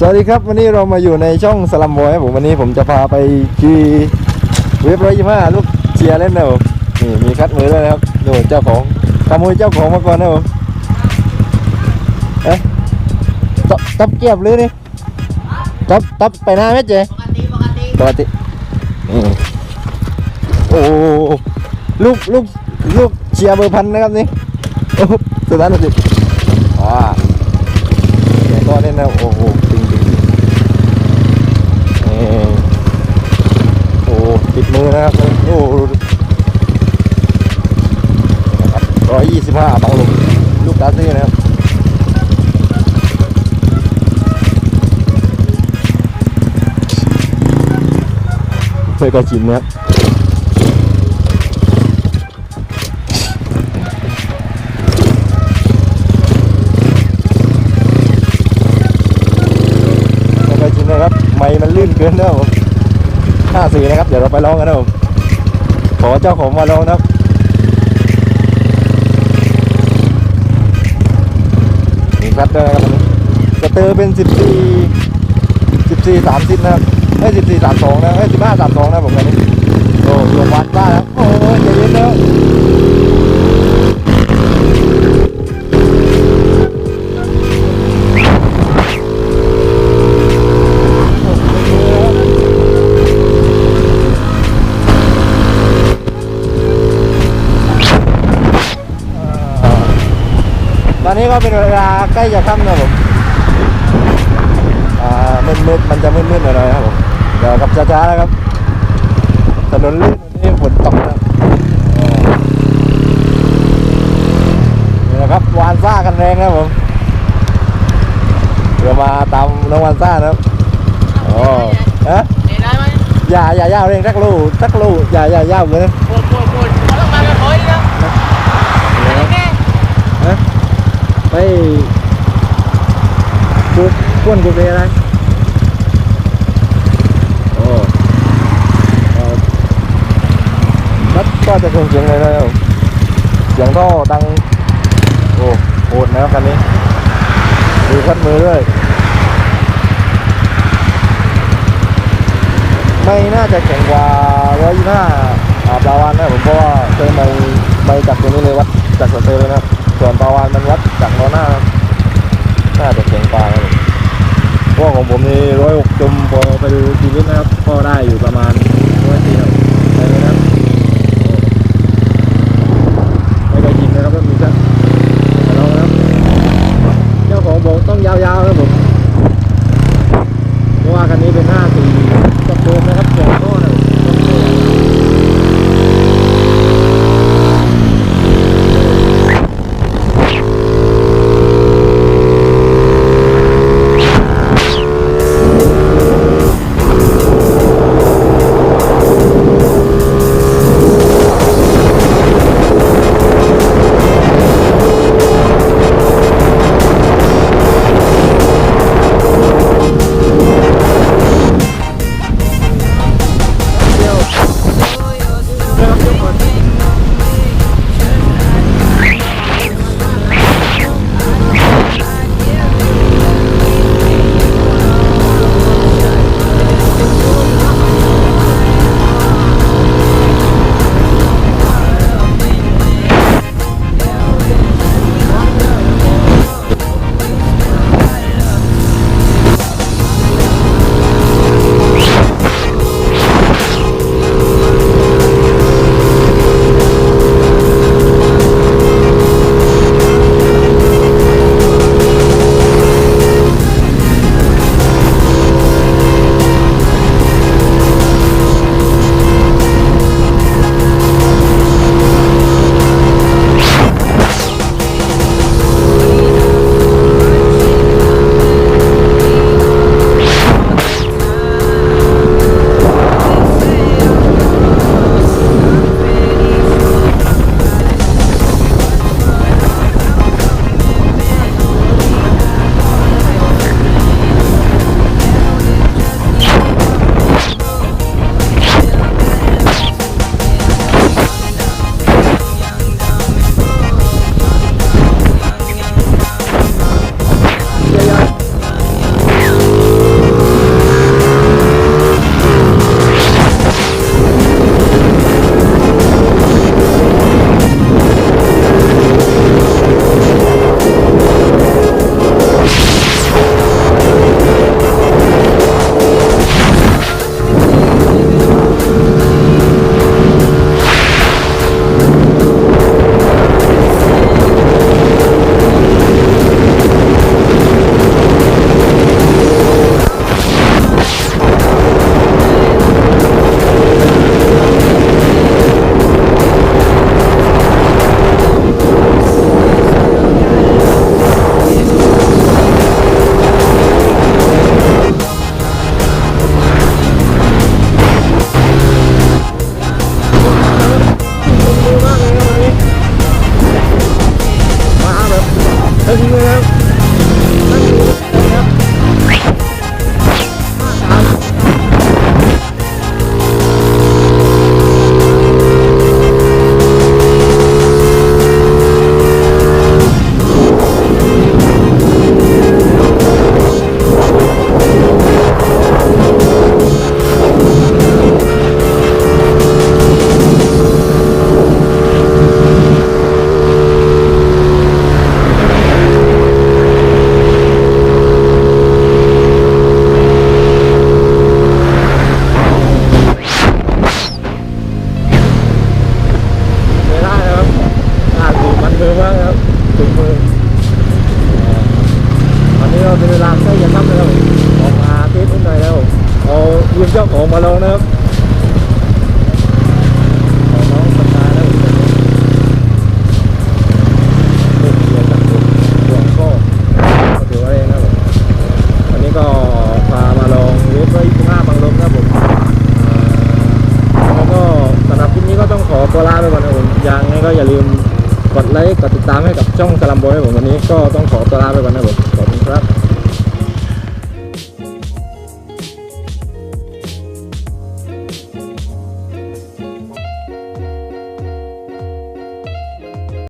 สวัสดีครับวันนี้เรามาอยู่ในช่องสลัมบอยครับผมวันนี้ผมจะพาไปขี่เว็บร้อยยี่ห้าลูกเชียร์เล่นนะผมนี่มีคัดมือด้วยนะครับดูเจ้าของขโมยเจ้าของมาก่อนนะผมเอ๊ะตบตบเกียบเลยนี่ตบตบไปหน้าไหมเจ๊ปกติปกติปกติโอ้ลูกลูกลูกเชียร์เบอร์พันนะครับนี่โอ้สุดท้ายนะสิว้าเดี๋ยวก็เล่นนะโอ้โหจริงจริง นี่โอ้ติดมือ นะครับโอ้ร้อยยี่สิบห้าบังลมลูกดาซี่นะครับเคยก็ชิมนะครับเคยก็ชิมนะครับ ไม้มันลื่นเกินนะครับ ห้าสี่นะครับ เดี๋ยวเราไปลองกันนะครับผมขอเจ้าของมาลองนะครับมีคัตเตอร์นะครับสเตอร์เป็นสิบสี่สิบสี่สามสิบนะครับเอ้สิบสี่สามสองนะไม่สิบห้าสามสองนะผมกันนี้โอ้ยวัดบ้านะโอ้ยใจเย็นแล้ว อนนี้ก็เป็นเวลาใกล้จะค่ำนะผมอ่ามืดๆมันจะมืดๆหน่อยๆนะครับผมเดี๋ยวกับช้าๆนะครับถนนลื่นวันนี้ฝนตกนะเออนี่นะครับวานซ่ากันแรงนะครับผมเดี๋ยวมาตามน้องวานซ่านะครับโอ้ฮะเห็นได้ไหมอย่าอย่าย่าวเร่งสักลูสักลูอย่าอย่าย่าวเลยนะปวดปวดปวดมาต้องมาเป็นร้อยนะ ท่อดังโอ้โหดนะครับคันนี้ดูคัดมือด้วยไม่น่าจะแข็งกว่าร้อยยี่ห้าปลาวานนะผมเพราะว่าเคยไปไปจากตรงนี้เลยวัดจากสเตอร์เลยนะครับส่วนปลาวานมันวัดจากล้อหน้าน่าจะแข็งกว่าครับ พวกของผมนี่ร้อยหกจุ่มพอไปดูชีวิตนะครับ ก็ได้อยู่ประมาณร้อยสี่ครับ จะเวลาเส้นอย่าทับแล้วออกมาเต้นนิดหน่อยแล้วเอายืมเจ้าของมาลองนะครับขอลาไปก่อนนะผมยังไงก็อย่าลืมกดไลค์กดติดตามให้กับช่องสลัมบอยผมวันนี้ก็ต้องขอตัวลาไปก่อนนะผมขอบคุณครับ